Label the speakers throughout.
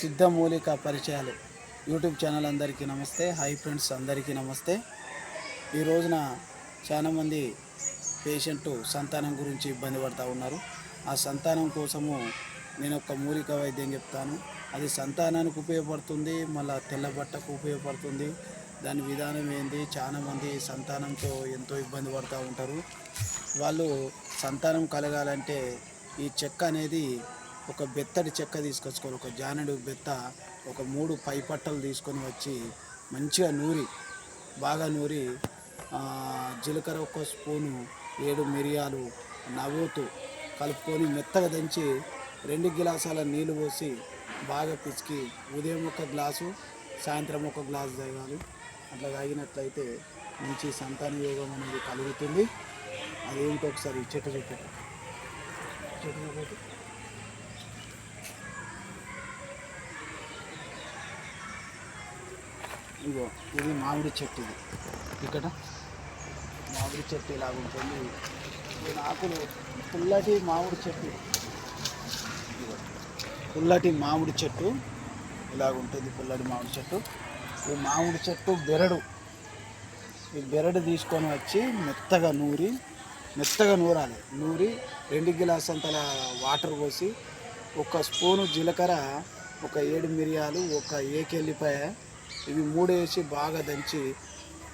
Speaker 1: సిద్ధమూలిక పరిచయాలు. YouTube channel అందరికీ నమస్తే. హాయ్ ఫ్రెండ్స్ అందరికీ నమస్తే. ఈ రోజున చాలామంది పేషెంట్ సంతానం గురించి ఇబ్బంది పడుతూ ఉన్నారు. ఆ సంతానం కోసము నేను ఒక మూలిక వైద్యం చెప్తాను. అది సంతానానికి ఉపయోగపడుతుంది మళ్ళీ తెల్ల బట్టకు ఉపయోగపడుతుంది. దాని విధానం ఏంది? చాలామంది సంతానంతో ఎంతో ఇబ్బంది పడుతూ ఉంటారు. వాళ్ళు సంతానం కలగాలంటే ఈ చెక్క అనేది ఒక బెత్తడి చెక్క తీసుకొచ్చుకొని ఒక జానడు బెత్త ఒక మూడు పై పట్టలు తీసుకొని వచ్చి మంచిగా నూరి బాగా నూరి జీలకర్ర ఒక స్పూను ఏడు మిరియాలు నవ్వుతూ కలుపుకొని మెత్తగా దంచి రెండు గిలాసాల నీళ్ళు పోసి బాగా పిసికి ఉదయం ఒక గ్లాసు సాయంత్రం ఒక గ్లాసు తాగాలి. అట్లా తాగినట్లయితే మంచి సంతాన యోగం అనేది కలుగుతుంది. అదేంటో ఒకసారి చెట్టు చెప్పారు చెట్టు ఇగో ఇది మామిడి చెట్టు ఇది. ఇక్కడ మామిడి చెట్టు ఇలా ఉంటుంది. ఈ ఆకులు పుల్లటి మామిడి చెట్టు. ఇదిగో. పుల్లటి మామిడి చెట్టు ఇలాగ ఉంటుంది పుల్లటి మామిడి చెట్టు. ఈ మామిడి చెట్టు బెరడు. ఈ బెరడు తీసుకొని వచ్చి మెత్తగా నూరి మెత్తగా నూరాలి. నూరి రెండు గిలాసంతల వాటర్ పోసి ఒక స్పూను జీలకర్ర ఒక ఏడు మిరియాలు ఒక ఏకెల్లిపాయ ఇవి మూడేసి బాగా దంచి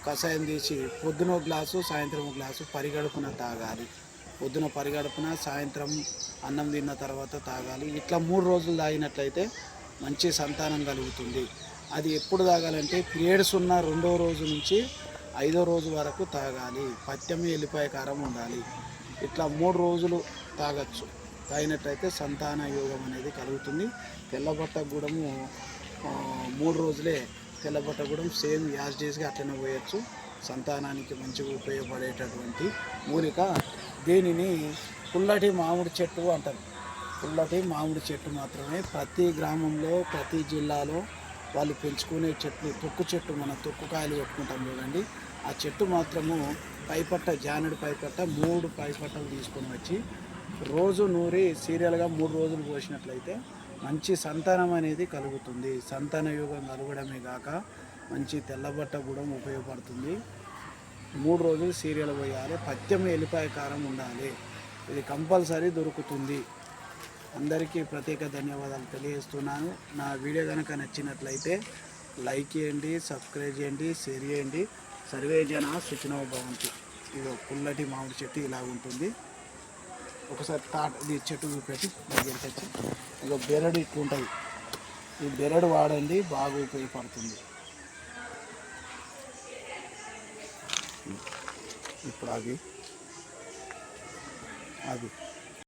Speaker 1: కషాయం తీసి పొద్దున గ్లాసు సాయంత్రం గ్లాసు పరిగడుపున తాగాలి. పొద్దున పరిగడుపున సాయంత్రం అన్నం తిన్న తర్వాత తాగాలి. ఇట్లా మూడు రోజులు తాగినట్లయితే మంచి సంతానం కలుగుతుంది. అది ఎప్పుడు తాగాలంటే పీరియడ్స్ ఉన్న రెండో రోజు నుంచి ఐదో రోజు వరకు తాగాలి. పత్యం ఎల్లిపాయ కారం ఉండాలి. ఇట్లా మూడు రోజులు తాగొచ్చు. తాగినట్లయితే సంతాన యోగం అనేది కలుగుతుంది. తెల్లబట్ట గూడము మూడు రోజులే తెల్లబట్ట కూడా సేమ్ యాజ్ డేస్గా అట్లనే పోయచ్చు. సంతానానికి మంచిగా ఉపయోగపడేటటువంటి మూలిక దీనిని పుల్లటి మామిడి చెట్టు అంటారు. పుల్లటి మామిడి చెట్టు మాత్రమే ప్రతి గ్రామంలో ప్రతి జిల్లాలో వాళ్ళు పెంచుకునే చెట్లు తొక్కు చెట్టు మన తొక్కు కాయలు పెట్టుకుంటాం చూడండి. ఆ చెట్టు మాత్రము పైపట్ట జానడి పైపట్ట మూడు పైపట్టలు తీసుకొని వచ్చి రోజు నూరి సీరియల్గా మూడు రోజులు పోసినట్లయితే మంచి సంతానం అనేది కలుగుతుంది. సంతాన యోగం కలగడమే కాక మంచి తెల్లబట్ట కూడా ఉపయోగపడుతుంది. మూడు రోజులు సీరియల్ పోయాలి. పత్యం ఎల్లిపాయ కారం ఉండాలి. ఇది కంపల్సరీ దొరుకుతుంది. అందరికీ ప్రత్యేక ధన్యవాదాలు తెలియజేస్తున్నాను. నా వీడియో కనుక నచ్చినట్లయితే లైక్ చేయండి సబ్స్క్రైబ్ చేయండి షేర్ చేయండి. సర్వే జన సూచన భవంతి. ఇది పుల్లటి మామిడి చెట్టు ఇలా ఉంటుంది. ఒకసారి తాట ఇది చెట్టు చూపెట్టి దగ్గరికి వచ్చి ఇక బెరడు ఇట్లుంటుంది ఈ బెరడు వాడండి బాగా ఉపయోగపడుతుంది. ఇప్పుడు అది అది